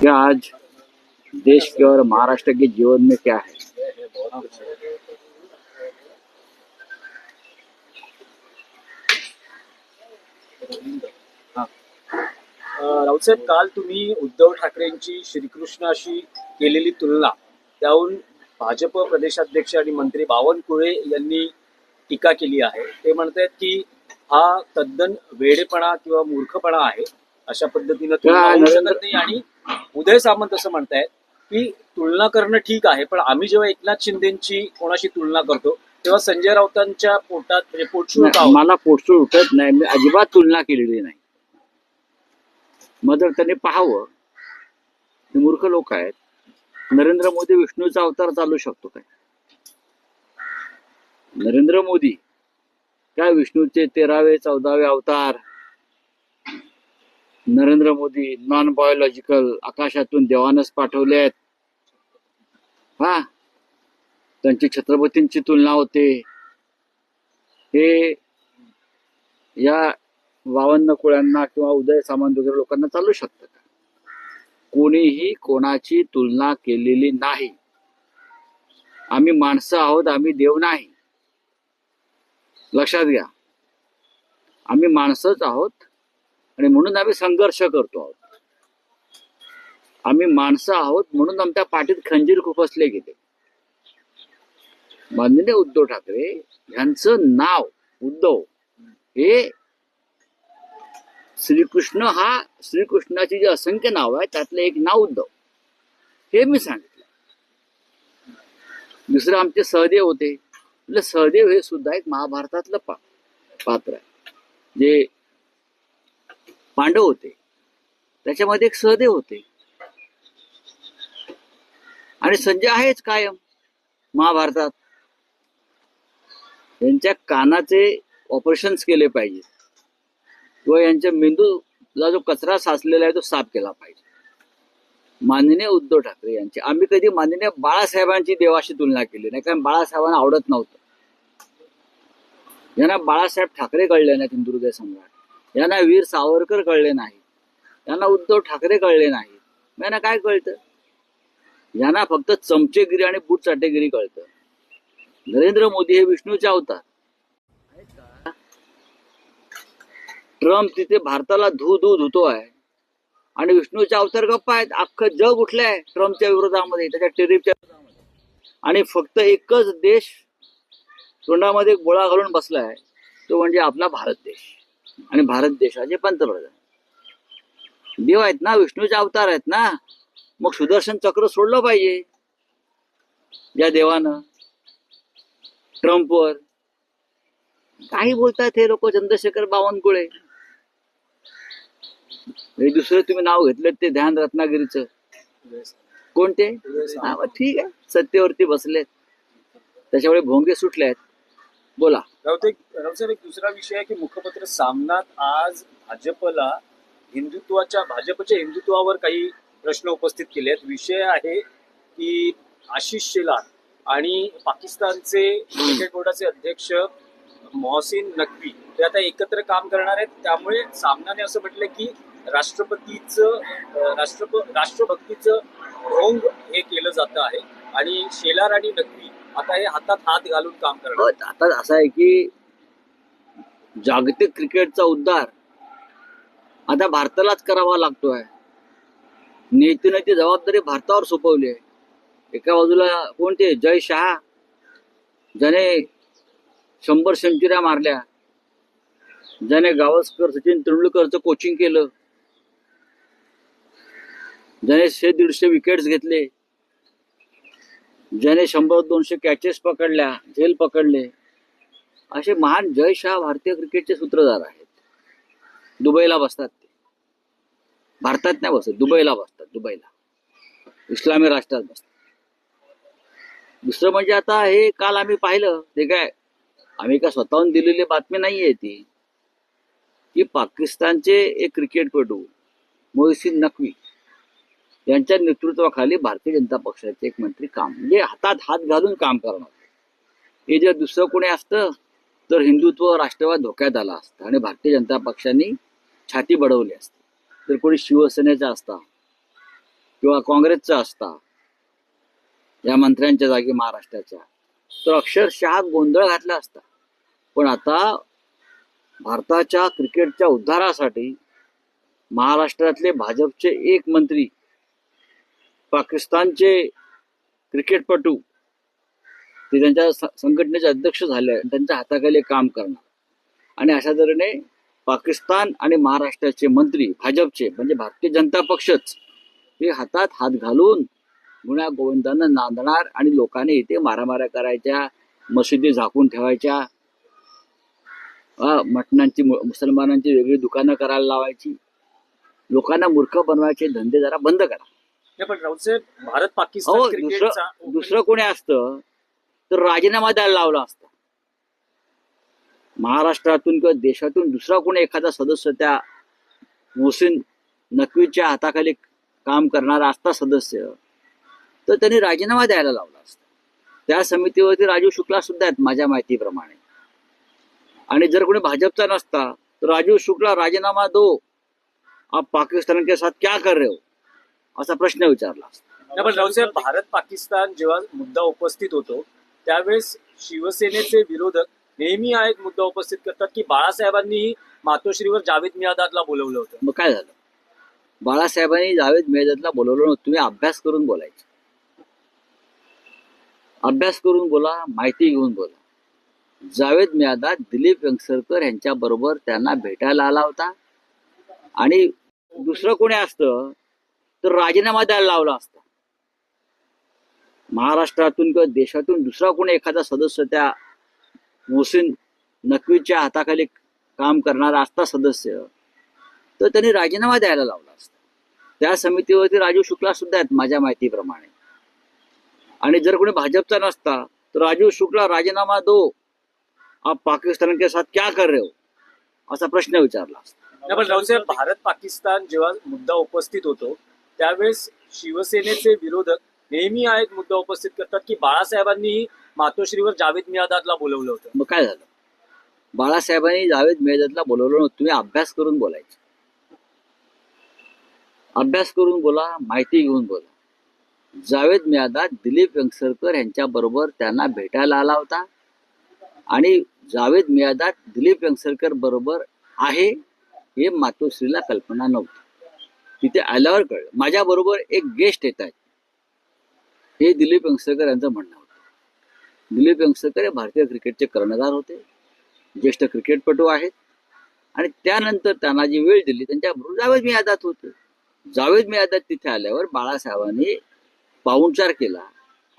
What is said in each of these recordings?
कि आज देश के और महाराष्ट्र के जीवन में क्या है? राऊतसाहेब काल तुम्ही उद्धव ठाकरेंची श्रीकृष्ण अशी केलेली तुलना त्याहून भाजप प्रदेशाध्यक्ष आणि मंत्री बावनकुळे यांनी टीका केली आहे. ते म्हणतायत की हा तद्दन वेडेपणा किंवा मूर्खपणा आहे अशा पद्धतीनं काय शकत नाही आणि उदय सामंत असं म्हणतायत की तुलना करणं ठीक आहे पण आम्ही जेव्हा एकनाथ शिंदेची कोणाशी तुलना करतो तेव्हा संजय राऊतांच्या पोटात म्हणजे होतं? मला पोटसूळ उठत नाही मी अजिबात तुलना केलेली नाही. मग जर त्यांनी पाहावं. हे मूर्ख लोक आहेत. नरेंद्र मोदी विष्णूचा अवतार चालू शकतो काय? नरेंद्र मोदी काय विष्णूचे तेरावे चौदावे अवतार? नरेंद्र मोदी नॉन बायोलॉजिकल आकाशातून देवानच पाठवले आहेत. हा? त्यांची छत्रपतींची तुलना होते. हे या वावन्न कुळ्यांना किंवा उदय सामंत वगैरे लोकांना चालू शकतं का? कोणीही कोणाची तुलना केलेली नाही. आम्ही माणसं आहोत आम्ही देव नाही. लक्षात घ्या. आम्ही माणसंच आहोत आणि म्हणून आम्ही संघर्ष करतो आहोत. आम्ही माणसं आहोत म्हणून आमच्या पाठीत खंजीर खुपसले गेले. माननीय उद्धव ठाकरे यांचं नाव उद्धव हे श्रीकृष्ण हा श्रीकृष्णाची जे असंख्य नाव आहे त्यातलं एक नाव उद्धव. हे मी सांगितलं. दुसरं आमचे सहदेव होते. म्हणजे सहदेव हे सुद्धा एक महाभारतातलं पा पात्र आहे. जे पांडव होते. त्याच्यामध्ये एक सहदेव होते. आणि संजय आहेच कायम महाभारतात. यांच्या कानाचे ऑपरेशन केले पाहिजे. किंवा यांच्या मेंदूला जो कचरा साचलेला आहे तो साफ केला पाहिजे. माननीय उद्धव ठाकरे यांची. आम्ही कधी माननीय बाळासाहेबांची देवाशी तुलना केली नाही कारण बाळासाहेबांना आवडत नव्हतं. यांना बाळासाहेब ठाकरे कळले नाहीत हिंदुहृदय सम्राट. यांना वीर सावरकर कळले नाही. यांना उद्धव ठाकरे कळले नाही. यांना काय कळतं? यांना फक्त चमचेगिरी आणि बूट चाटेगिरी कळतं. नरेंद्र मोदी हे विष्णूचे अवतार. ट्रम्प तिथे भारताला धू धू धुतो आहे आणि विष्णूचे अवतार गप्पा आहेत. अख्खं जग उठलं आहे ट्रम्पच्या विरोधामध्ये त्याच्या टेरिफच्या विरोधामध्ये. आणि फक्त एकच देश तोंडामध्ये गोळा घालून बसला आहे तो म्हणजे आपला भारत देश. आणि भारत देशाचे पंतप्रधान. देव आहेत ना विष्णूचे अवतार आहेत ना मग सुदर्शन चक्र सोडलं पाहिजे. या देवानं ट्रम्पवर काही बोलतात हे लोक चंद्रशेखर बावनकुळे. हे दुसरं तुम्ही नाव घेतलं ते ध्यान रत्नागिरीचं. कोणते? ठीक आहे. सत्तेवरती बसलेत. त्याच्यामुळे भोंगे सुटले आहेत बोला. राऊत एक एक दुसरा विषय आहे की मुखपत्र सामनात आज भाजपला हिंदुत्वाच्या भाजपच्या हिंदुत्वावर काही प्रश्न उपस्थित केले आहेत. विषय आहे की आशिष शेलार आणि पाकिस्तानचे क्रिकेट बोर्डाचे अध्यक्ष मोहसिन नकवी ते आता एकत्र काम करणार आहेत. त्यामुळे सामनाने असं म्हटलं की राष्ट्रपतीचं राष्ट्रप राष्ट्रभक्तीचं ढोंग हे केलं जातं आहे. आणि शेलार आणि नकवी आता हे हातात हात घालून काम करणार. आता असं आहे की जागतिक क्रिकेटचा उद्धार आता भारतालाच करावा लागतोय. नेत्याने ती जबाबदारी भारतावर सोपवली आहे. एका बाजूला कोणते जय शहा. ज्याने शंभर सेंचुऱ्या मारल्या. ज्याने गावस्कर सचिन तेंडुलकरचं कोचिंग केलं. ज्याने शे दीडशे विकेट्स घेतले. ज्याने शंभर दोनशे कॅचेस पकडल्या झेल पकडले असे महान जय शाह भारतीय क्रिकेटचे सूत्रधार आहेत. दुबईला बसतात ते. भारतात नाही बसत दुबईला बसतात दुबईला. इस्लामी राष्ट्रात बसतात. दुसरं म्हणजे आता हे काल आम्ही पाहिलं ते काय आम्ही काय स्वतःहून दिलेली बातमी नाहीये ती की पाकिस्तानचे एक क्रिकेटपटू मोहसिन नकवी यांच्या नेतृत्वाखाली भारतीय जनता पक्षाचे एक मंत्री काम म्हणजे हातात हात घालून काम करणार. हे जर दुसरं कोणी असतं तर हिंदुत्व राष्ट्रवाद धोक्यात आला असतं आणि भारतीय जनता पक्षाने छाती बडवली असते. तर कोणी शिवसेनेचा असता किंवा काँग्रेसचा असता या मंत्र्यांच्या जागी महाराष्ट्राच्या तर अक्षरशः गोंधळ घातला असता. पण आता भारताच्या क्रिकेटच्या उद्धारासाठी महाराष्ट्रातले भाजपचे एक मंत्री पाकिस्तानचे क्रिकेटपटू ते त्यांच्या संघटनेचे अध्यक्ष झाले त्यांच्या हाताखाली काम करणार. आणि अशा तऱ्हेने पाकिस्तान आणि महाराष्ट्राचे मंत्री भाजपचे म्हणजे भारतीय जनता पक्षच हे हातात हात घालून गुण्या गोविंदांना नांदणार आणि लोकांनी इथे मारामाऱ्या करायच्या मशिदी झाकून ठेवायच्या. मटणांची मुसलमानांची वेगळी दुकानं करायला लावायची. लोकांना मूर्ख बनवायचे धंदे जरा बंद करा. नाही पण राऊतसाहेब भारत अहो पाकिस्तान दुसरं क्रिकेटचा दुसरं कोणी असतं तर राजीनामा द्यायला लावला असता. महाराष्ट्रातून किंवा देशातून दुसरा कोणी एखादा सदस्य त्या मोहसिन नकवीच्या हाताखाली काम करणारा असता सदस्य तर त्यांनी राजीनामा द्यायला लावला असता. त्या समितीवरती राजीव शुक्ला सुद्धा आहेत माझ्या माहितीप्रमाणे. आणि जर कोणी भाजपचा नसता तर राजीव शुक्ला राजीनामा दो. आप पाकिस्तान के साथ क्या कर रहे हो? असा प्रश्न विचारला पण भारत पाकिस्तान जेव्हा मुद्दा उपस्थित होतो त्यावेळेस शिवसेनेचे विरोधक नेहमी हा एक मुद्दा उपस्थित करतात की बाळासाहेबांनी मातोश्रीवर जावेद मियादादला बोलवलं होतं. मग काय झालं? बाळासाहेबांनी जावेद मेहदतला बोलवलं नव्हतं. तुम्ही अभ्यास करून बोलायचं. अभ्यास करून बोला माहिती घेऊन बोला. जावेद मियादाद दिलीप वेंगसरकर यांच्या बरोबर त्यांना भेटायला आला होता. आणि दुसरं कोणी असतं तर राजीनामा द्यायला लावला असता. महाराष्ट्रातून किंवा देशातून दुसरा कोणी एखादा सदस्य त्या मोहसिन नकवीच्या हाताखाली काम करणारा असता सदस्य तर त्यांनी राजीनामा द्यायला लावला असता. त्या समितीवरती राजीव शुक्ला सुद्धा आहेत माझ्या माहितीप्रमाणे. आणि जर कोणी भाजपचा नसता तर राजीव शुक्ला राजीनामा दो. आप पाकिस्तान के साथ क्या कर रहे हो? असा प्रश्न विचारला असता. पण भारत पाकिस्तान जेव्हा मुद्दा उपस्थित होतो त्यावेळेस शिवसेनेचे विरोधक नेहमी हा एक मुद्दा उपस्थित करतात की बाळासाहेबांनी मातोश्रीवर जावेद मियादादला बोलवलं होतं. मग काय झालं? बाळासाहेबांनी जावेद मियादादला बोलवलं नव्हतं. तुम्ही अभ्यास करून बोलायचं. अभ्यास करून बोला माहिती घेऊन बोला. जावेद मियादाद दिलीप वेंगसरकर यांच्या बरोबर त्यांना भेटायला आला होता. आणि जावेद मियादाद दिलीप वेंगसरकर बरोबर आहे हे मातोश्रीला कल्पना नव्हती. तिथे आल्यावर कळलं. माझ्याबरोबर एक गेस्ट येत आहेत. हे दिलीप यंगसरकर यांचं म्हणणं होतं. दिलीप यंगसरकर हे भारतीय क्रिकेटचे कर्णधार होते. ज्येष्ठ क्रिकेटपटू आहेत. आणि त्यानंतर त्यांना जी वेळ दिली त्यांच्याबरोबर जावेद मियादात होते. जावेद मियादात तिथे आल्यावर बाळासाहेबांनी पाहुणचार केला.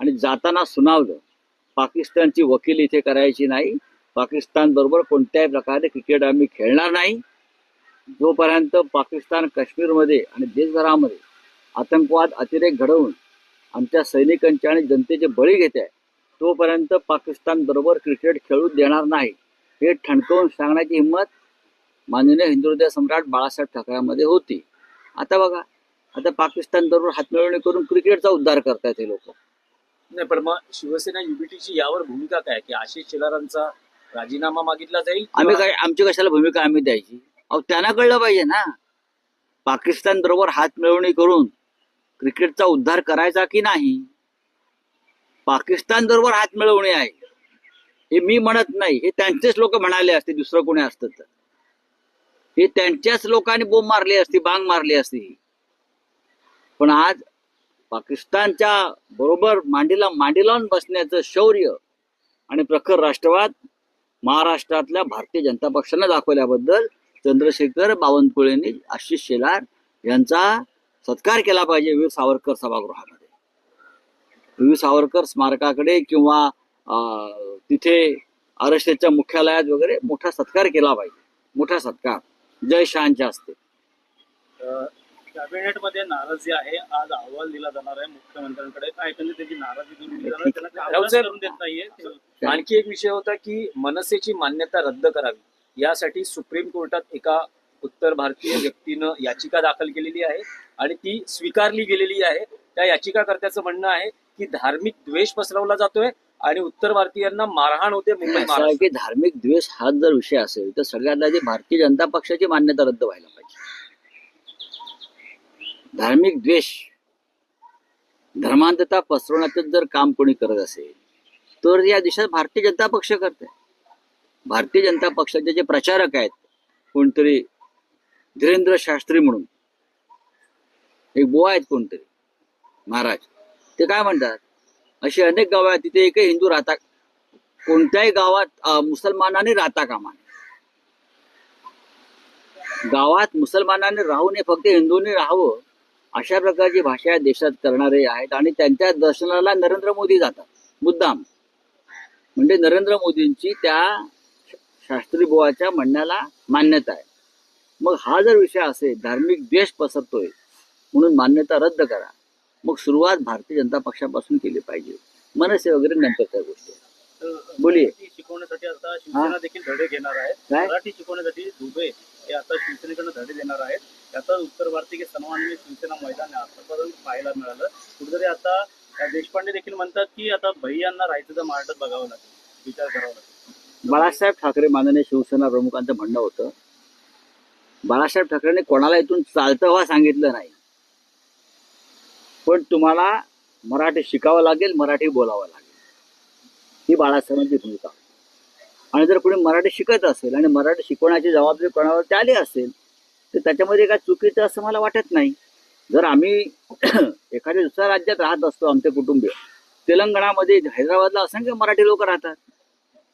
आणि जाताना सुनावलं. पाकिस्तानची वकील इथे करायची नाही. पाकिस्तान बरोबर कोणत्याही प्रकारे क्रिकेट आम्ही खेळणार नाही. जोपर्यंत पाकिस्तान काश्मीरमध्ये आणि देशभरामध्ये आतंकवाद अतिरेक घडवून आमच्या सैनिकांचे आणि जनतेचे बळी घेत आहे तोपर्यंत पाकिस्तान बरोबर क्रिकेट खेळू देणार नाही हे ठणकावून सांगण्याची हिंमत माननीय हिंदुहृदय सम्राट बाळासाहेब ठाकरेमध्ये होती. आता बघा आता पाकिस्तान बरोबर हातमिळवणी करून क्रिकेटचा उद्धार करतायत हे लोक. नाही पण मग शिवसेना युबीटीची यावर भूमिका काय? की आशिष शेलारांचा राजीनामा मागितला जाईल आम्ही काय आमची कशाला भूमिका आम्ही द्यायची? अहो त्यांना कळलं पाहिजे ना. पाकिस्तान बरोबर हात मिळवणी करून क्रिकेटचा उद्धार करायचा की नाही? पाकिस्तान बरोबर हात मिळवणी आहे. हे मी म्हणत नाही. हे त्यांचेच लोक म्हणाले असते दुसरं कोणी असतं तर. हे त्यांच्याच लोकांनी बोंब मारली असती बांग मारली असती. पण आज पाकिस्तानच्या बरोबर मांडीला मांडी लावून बसण्याचं शौर्य आणि प्रखर राष्ट्रवाद महाराष्ट्रातल्या भारतीय जनता पक्षानं दाखवल्याबद्दल चंद्रशेखर बावनकुळेंनी आशिष शेलार यांचा सत्कार केला पाहिजे वीर सावरकर सभागृहामध्ये. वीर सावरकर स्मारकाकडे किंवा तिथे आरएसएसच्या मुख्यालयात वगैरे मोठा सत्कार केला पाहिजे. मोठा सत्कार. जय शहांच्या हस्ते अ, कॅबिनेटमध्ये नाराजी आहे. आज अहवाल दिला जाणार आहे मुख्यमंत्र्यांकडे. काय एकंदरीत त्याची नाराजी दूर केली जाणार त्यांना कामकाज राऊतसाहेब- करून देत नाहीये. आणखी एक विषय होता की मनसेची मान्यता रद्द करावी. यासाठी सुप्रीम कोर्टात एका उत्तर भारतीय व्यक्तीनं याचिका दाखल केलेली आहे आणि ती स्वीकारली गेलेली आहे. त्या याचिकाकर्त्याचं म्हणणं आहे की धार्मिक द्वेष पसरवला जातोय आणि उत्तर भारतीयांना मारहाण होते मुंबई की धार्मिक द्वेष हा जर विषय असेल तर सगळ्यात आधी भारतीय जनता पक्षाची मान्यता रद्द व्हायला पाहिजे. धार्मिक द्वेष धर्मांधता पसरवण्याचं जर काम कोणी करत असेल तर या देशात भारतीय जनता पक्ष करते भारतीय जनता पक्षाचे जे प्रचारक आहेत कोणतरी धीरेंद्र शास्त्री म्हणून एक बुवा आहेत कोणतरी महाराज ते काय म्हणतात? अशी अनेक गावं आहेत तिथे एकही हिंदू राहता कोणत्याही गावात मुसलमानाने राहता कामा गावात मुसलमानाने राहू नये फक्त हिंदूंनी राहावं अशा प्रकारची भाषा या देशात करणारे आहेत आणि त्यांच्या दर्शनाला नरेंद्र मोदी जातात. मुद्दाम. म्हणजे नरेंद्र मोदींची त्या शास्त्री बुवाच्या म्हणण्याला मान्यता आहे. मग हा जर विषय असेल धार्मिक द्वेष पसरतोय म्हणून मान्यता रद्द करा. मग सुरुवात भारतीय जनता पक्षापासून केली पाहिजे. मनसे वगैरे नंतरच्या गोष्टी. बोलिये. शिकवण्यासाठी आता शिवसेना देखील धडे घेणार आहे? मराठी शिकवण्यासाठी दुबे हे आता शिवसेनेकडे धडे देणार आहेत. त्याचा उत्तर भारतीय सन्माननीय शिवसेना मैदान आतापर्यंत पाहायला मिळालं. कुठेतरी आता देशपांडे देखील म्हणतात की आता भैयांना राहायचं तर महाराष्ट्रात बघावं लागेल. विचार करावा लागेल. बाळासाहेब ठाकरे माननीय शिवसेना प्रमुखांचं म्हणणं होतं बाळासाहेब ठाकरेंनी कोणाला इथून चालतं व्हा सांगितलं नाही. पण तुम्हाला मराठी शिकावं लागेल मराठी बोलावं लागेल. ही बाळासाहेबांची भूमिका. आणि जर कोणी मराठी शिकत असेल आणि मराठी शिकवण्याची जबाबदारी कोणावर आली असेल तर त्याच्यामध्ये काय चुकीचं असं मला वाटत नाही. जर आम्ही एखाद्या दुसऱ्या राज्यात राहत असतो आमचे कुटुंबीय तेलंगणामध्ये हैदराबादला असंख्य मराठी लोक राहतात.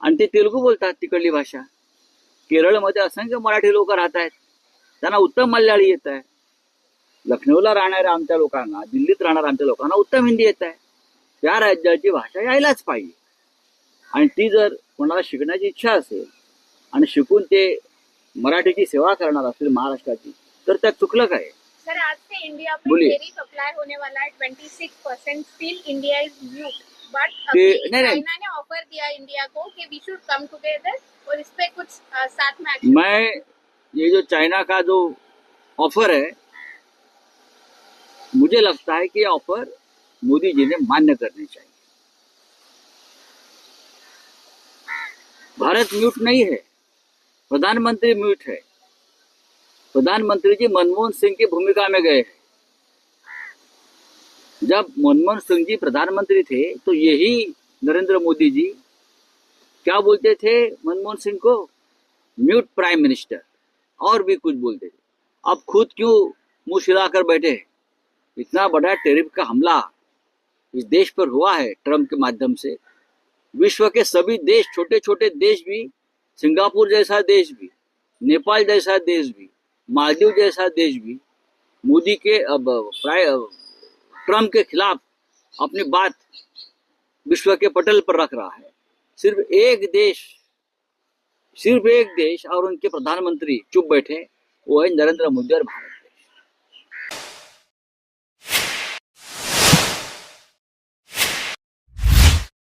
आणि ते तेलुगू बोलतात तिकडली भाषा. केरळमध्ये असंख्य मराठी लोक राहत आहेत. त्यांना उत्तम मल्याळी येत आहे. लखनौला राहणाऱ्या आमच्या लोकांना दिल्लीत राहणाऱ्या आमच्या लोकांना उत्तम हिंदी येत आहे. त्या राज्याची भाषा यायलाच पाहिजे. आणि ती जर कोणाला शिकण्याची इच्छा असेल आणि शिकून ते मराठीची सेवा करणार असेल महाराष्ट्राची तर त्यात चुकलं काय? सर आज से इंडिया पे बोलिए। टेरिफ अप्लाई होने वाला है twenty six percent still India is mute but नहीं, नहीं। ऑफ़र दिया इंडिया को कि वी शुड कम टुगेदर और इस पे कुछ अ, साथ में मैं ये जो चाइना का जो ऑफ़र है मुझे लगता है कि ऑफ़र मोदी जी ने मान्य करनी चाहिए। भारत म्यूट नहीं है प्रधानमंत्री म्यूट है। प्रधानमंत्री जी मनमोहन सिंह की भूमिका में गए हैं। जब मनमोहन सिंह जी प्रधानमंत्री थे तो यही नरेंद्र मोदी जी, क्या बोलते थे मनमोहन सिंह को? म्यूट प्राइम मिनिस्टर और भी कुछ बोलते थे। अब खुद क्यों मुँह छिलाकर बैठे इतना बड़ा टेरिफ का हमला इस देश पर हुआ है ट्रंप के माध्यम से। विश्व के सभी देश छोटे छोटे देश भी, सिंगापुर जैसा देश भी, नेपाल जैसा देश भी, मालदीव जैसा देश भी, मोदी के अब प्राय ट्रंप के खिलाफ अपनी बात विश्व के पटल पर रख रहा है। सिर्फ एक देश सिर्फ एक देश और उनके प्रधानमंत्री चुप बैठे वो है नरेंद्र मोदी और भारत।